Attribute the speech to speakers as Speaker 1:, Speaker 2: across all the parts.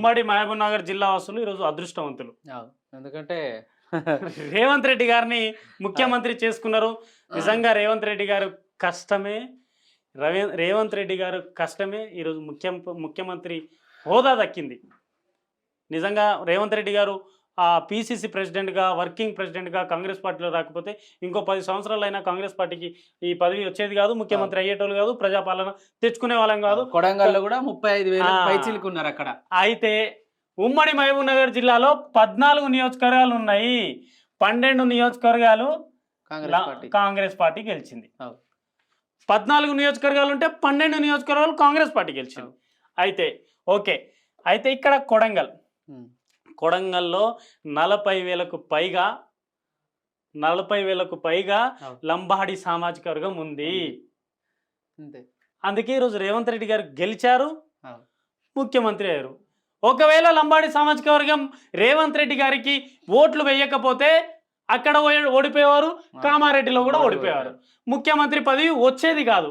Speaker 1: ఉమ్మడి మహబూబ్ నగర్ జిల్లా వాసులు ఈరోజు అదృష్టవంతులు.
Speaker 2: ఎందుకంటే
Speaker 1: రేవంత్ రెడ్డి గారిని ముఖ్యమంత్రి చేసుకున్నారు. నిజంగా రేవంత్ రెడ్డి గారు కష్టమే. రవే రేవంత్ రెడ్డి గారు కష్టమే. ఈరోజు ముఖ్య ముఖ్యమంత్రి హోదా దక్కింది. నిజంగా రేవంత్ రెడ్డి గారు పిసిసి ప్రెసిడెంట్గా వర్కింగ్ ప్రెసిడెంట్గా కాంగ్రెస్ పార్టీలో రాకపోతే ఇంకో పది సంవత్సరాలైనా కాంగ్రెస్ పార్టీకి ఈ పదవి వచ్చేది కాదు ముఖ్యమంత్రి అయ్యేటోళ్ళు కాదు ప్రజాపాలన తెచ్చుకునే వాళ్ళం కాదు.
Speaker 2: కొడంగల్లో కూడా ముప్పై ఐదు వేల
Speaker 1: ఆ.
Speaker 2: అక్కడ.
Speaker 1: అయితే ఉమ్మడి మహబూబ్ నగర్ జిల్లాలో పద్నాలుగు నియోజకవర్గాలు ఉన్నాయి. పన్నెండు నియోజకవర్గాలు
Speaker 2: కాంగ్రెస్ పార్టీ.
Speaker 1: గెలిచింది. పద్నాలుగు నియోజకవర్గాలు ఉంటే పన్నెండు నియోజకవర్గాలు కాంగ్రెస్ పార్టీ గెలిచింది. అయితే ఓకే. అయితే ఇక్కడ కొడంగల్. కొడంగల్లో నలభై వేలకు పైగా నలభై వేలకు పైగా. లంబాడి సామాజిక వర్గం ఉంది. అందుకే ఈరోజు రేవంత్ రెడ్డి గారు గెలిచారు. ముఖ్యమంత్రి అయ్యారు. ఒకవేళ లంబాడి సామాజిక వర్గం రేవంత్ రెడ్డి గారికి ఓట్లు వేయకపోతే అక్కడ ఓడిపోయేవారు కామారెడ్డిలో కూడా ఓడిపోయేవారు. ముఖ్యమంత్రి పదవి వచ్చేది కాదు.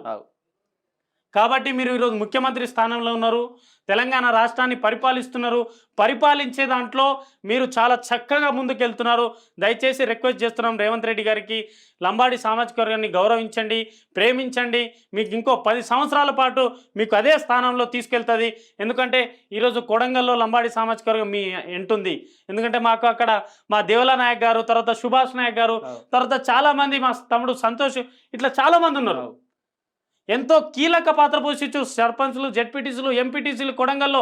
Speaker 1: కాబట్టి మీరు ఈరోజు ముఖ్యమంత్రి స్థానంలో ఉన్నారు తెలంగాణ రాష్ట్రాన్ని పరిపాలిస్తున్నారు. పరిపాలించే దాంట్లో మీరు చాలా చక్కగా ముందుకెళ్తున్నారు. దయచేసి రిక్వెస్ట్ చేస్తున్నాం రేవంత్ రెడ్డి గారికి లంబాడి సామాజిక వర్గాన్ని గౌరవించండి ప్రేమించండి. మీకు ఇంకో పది సంవత్సరాల పాటు మీకు అదే స్థానంలో తీసుకెళ్తుంది. ఎందుకంటే ఈరోజు కొడంగల్లో లంబాడి సామాజిక వర్గం మీ ఎంటుంది. ఎందుకంటే మాకు అక్కడ మా దేవలా నాయక్ గారు తర్వాత సుభాష్ నాయక్ గారు. తర్వాత చాలామంది మా తమ్ముడు సంతోష్ ఇట్లా చాలామంది ఉన్నారు. ఎంతో కీలక పాత్ర పోషించు సర్పంచ్లు జెడ్పీటీసీలు ఎంపీటీసీలు కొడంగల్లో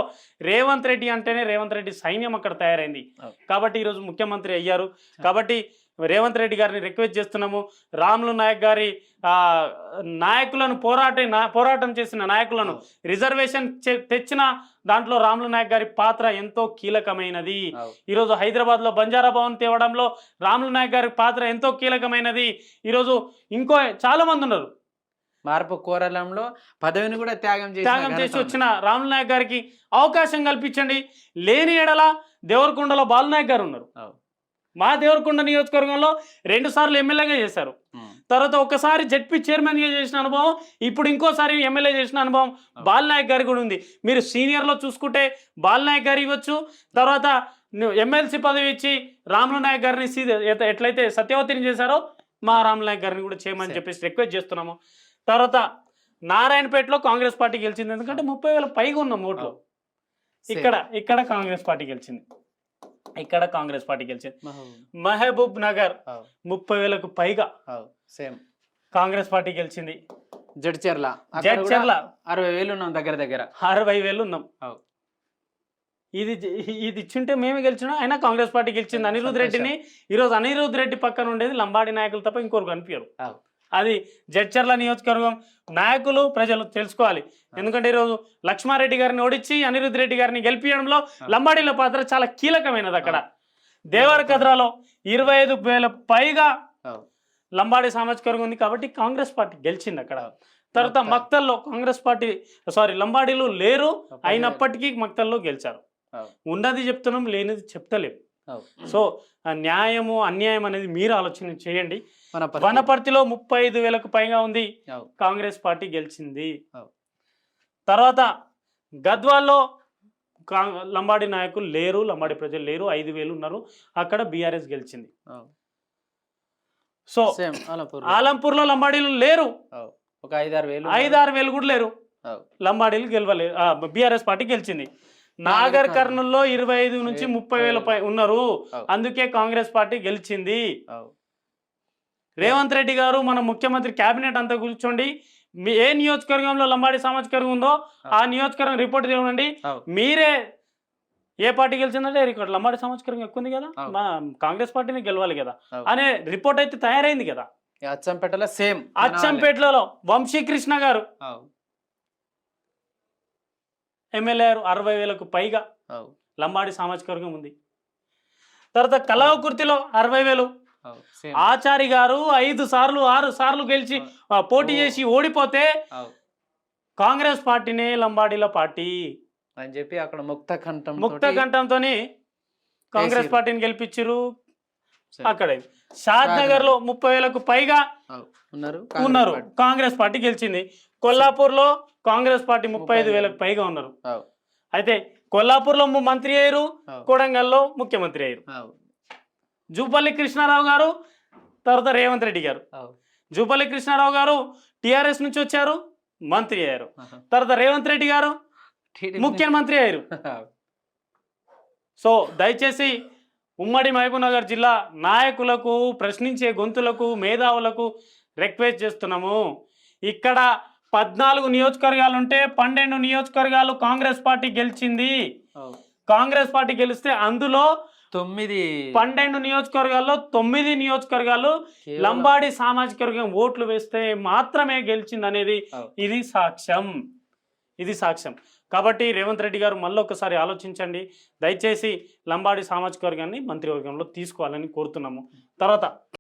Speaker 1: రేవంత్ రెడ్డి అంటేనే రేవంత్ రెడ్డి సైన్యం అక్కడ తయారైంది. కాబట్టి ఈరోజు ముఖ్యమంత్రి అయ్యారు. కాబట్టి రేవంత్ రెడ్డి గారిని రిక్వెస్ట్ చేస్తున్నాము. రాములు నాయక్ గారి నాయకులను పోరాట పోరాటం చేసిన నాయకులను రిజర్వేషన్ తెచ్చిన దాంట్లో రాములు నాయక్ గారి పాత్ర ఎంతో కీలకమైనది. ఈరోజు హైదరాబాద్లో బంజారా భవన్ తేవడంలో రాములు నాయక్ గారి పాత్ర ఎంతో కీలకమైనది. ఈరోజు ఇంకో చాలా మంది ఉన్నారు.
Speaker 2: మార్పు కోరలంలో పదవిని కూడా త్యాగం చేసిన
Speaker 1: త్యాగం చేసి. వచ్చిన రాములు నాయక్ గారికి అవకాశం కల్పించండి లేని ఎడల దేవరకొండలో బాలునాయక్ గారు ఉన్నారు. మా దేవరకొండ నియోజకవర్గంలో రెండు సార్లు ఎమ్మెల్యేగా చేశారు. తర్వాత ఒకసారి జడ్పీ చైర్మన్గా చేసిన అనుభవం ఇప్పుడు ఇంకోసారి ఎమ్మెల్యే చేసిన అనుభవం బాలనాయక్ గారి కూడా ఉంది మీరు సీనియర్లో చూసుకుంటే బాలనాయక్ గారు ఇవ్వచ్చు తర్వాత ఎమ్మెల్సీ పదవి ఇచ్చి రాములు నాయక్ గారిని ఎట్లయితే సత్యవతిని చేశారో మా రాములు నాయక్ గారిని కూడా చేయమని. చెప్పేసి రిక్వెస్ట్ చేస్తున్నాము తర్వాత నారాయణపేటలో కాంగ్రెస్ పార్టీ గెలిచింది. ఎందుకంటే ముప్పై వేల పైగా ఉన్నాం ఓట్లు. ఇక్కడ ఇక్కడ కాంగ్రెస్ పార్టీ గెలిచింది. ఇక్కడ కాంగ్రెస్ పార్టీ గెలిచింది.
Speaker 2: మహబూబ్.
Speaker 1: నగర్. ముప్పై వేలకు పైగా.
Speaker 2: సేమ్.
Speaker 1: కాంగ్రెస్ పార్టీ గెలిచింది.
Speaker 2: జడ్చర్ల
Speaker 1: జడ్చర్ల
Speaker 2: అరవై వేలు ఉన్నాం దగ్గర దగ్గర.
Speaker 1: అరవై వేలు ఉన్నాం. ఇది ఇది ఇచ్చుంటే మేమే గెలిచినా అయినా కాంగ్రెస్ పార్టీ గెలిచింది. అనిరుద్ రెడ్డిని ఈరోజు అనిరుద్ రెడ్డి పక్కన ఉండేది లంబాడి నాయకులు తప్ప ఇంకొకరు కనిపించరు. అది జడ్చర్ల నియోజకవర్గం నాయకులు ప్రజలు తెలుసుకోవాలి ఎందుకంటే ఈరోజు లక్ష్మారెడ్డి గారిని ఓడించి అనిరుద్ రెడ్డి గారిని గెలిపించడంలో లంబాడీల పాత్ర చాలా కీలకమైనది అక్కడ దేవరకద్రాలో ఇరవై ఐదు వేల పైగా. లంబాడి సామాజిక వర్గం ఉంది కాబట్టి కాంగ్రెస్ పార్టీ గెలిచింది అక్కడ తర్వాత. మక్తల్లో కాంగ్రెస్ పార్టీ సారీ లంబాడీలు లేరు అయినప్పటికీ మక్తల్లో గెలిచారు. ఉన్నది చెప్తున్నాం లేనిది చెప్తలేం
Speaker 2: అవు.
Speaker 1: సో ఆ న్యాయము అన్యాయం అనేది మీరు ఆలోచన చేయండి. వనపర్తిలో ముప్పై ఐదు వేలకు పైగా ఉంది. కాంగ్రెస్ పార్టీ గెలిచింది. తర్వాత గద్వాల్లో లంబాడి నాయకులు లేరు లంబాడి ప్రజలు లేరు ఐదు వేలు ఉన్నారు అక్కడ బీఆర్ఎస్ గెలిచింది. సో ఆలంపూర్లో లంబాడీలు లేరు.
Speaker 2: ఒక ఐదారు వేలు
Speaker 1: ఐదారు వేలు కూడా లేరు. లంబాడీలు గెలవలేదు బీఆర్ఎస్ పార్టీ గెలిచింది నాగర్ కర్నూల్లో ఇరవై ఐదు నుంచి ముప్పై వేల పై ఉన్నారు. అందుకే కాంగ్రెస్ పార్టీ గెలిచింది. రేవంత్ రెడ్డి గారు మన ముఖ్యమంత్రి కేబినెట్ అంతా కూర్చోండి మీ ఏ నియోజకవర్గంలో లంబాడి సామాజిక వర్గం ఉందో ఆ నియోజకవర్గం రిపోర్ట్
Speaker 2: అవు.
Speaker 1: మీరే ఏ పార్టీ గెలిచిందంటే ఇక్కడ లంబాడి సామాజిక వర్గం ఎక్కువ ఉంది కదా. మా కాంగ్రెస్ పార్టీని గెలవాలి కదా. అనే రిపోర్ట్ అయితే తయారైంది కదా
Speaker 2: అచ్చంపేటలో సేమ్
Speaker 1: అచ్చంపేటలో వంశీకృష్ణ గారు. ఎమ్మెల్యే గారు అరవై వేలకు పైగా. లంబాడి సామాజిక వర్గం ఉంది తర్వాత కలవకుర్తిలో అరవై వేలు ఆచారి గారు ఐదు సార్లు ఆరు సార్లు గెలిచి ఆ, పోటీ
Speaker 2: ఓ.
Speaker 1: చేసి ఓడిపోతే. కాంగ్రెస్ పార్టీనే లంబాడీల పార్టీ.
Speaker 2: అని చెప్పి అక్కడ ముక్త కంఠం
Speaker 1: ముక్త కంఠంతో కాంగ్రెస్. పార్టీని గెలిపించారు. అక్కడ. షాద్ నగర్. లో ముప్పై వేలకు పైగా
Speaker 2: ఉన్నారు.
Speaker 1: ఉన్నారు.
Speaker 2: కాంగ్రెస్
Speaker 1: పార్టీ గెలిచింది. కొల్లాపూర్లో కాంగ్రెస్ పార్టీ ముప్పై ఐదు వేలకు పైగా ఉన్నారు. అయితే కొల్లాపూర్లో ము- మంత్రి అయ్యారు. కొడంగల్లో ముఖ్యమంత్రి అయ్యారు. జూపల్లి కృష్ణారావు గారు తర్వాత రేవంత్ రెడ్డి గారు. జూపల్లి కృష్ణారావు గారు టిఆర్ఎస్ నుంచి వచ్చారు మంత్రి అయ్యారు. తర్వాత రేవంత్ రెడ్డి గారు ముఖ్యమంత్రి అయ్యారు. సో దయచేసి ఉమ్మడి మహబూబ్నగర్ జిల్లా నాయకులకు ప్రశ్నించే గొంతులకు మేధావులకు రిక్వెస్ట్ చేస్తున్నాము ఇక్కడ పద్నాలుగు నియోజకవర్గాలు ఉంటే పన్నెండు నియోజకవర్గాలు కాంగ్రెస్ పార్టీ గెలిచింది. కాంగ్రెస్ పార్టీ గెలిస్తే అందులో
Speaker 2: తొమ్మిది.
Speaker 1: పన్నెండు నియోజకవర్గాల్లో తొమ్మిది నియోజకవర్గాలు లంబాడి సామాజిక వర్గం ఓట్లు వేస్తే మాత్రమే గెలిచింది అనేది. ఇది సాక్ష్యం. ఇది సాక్ష్యం. కాబట్టి రేవంత్ రెడ్డి గారు మళ్ళీ ఒకసారి ఆలోచించండి. దయచేసి లంబాడి సామాజిక వర్గాన్ని మంత్రివర్గంలో తీసుకోవాలని కోరుతున్నాము. తర్వాత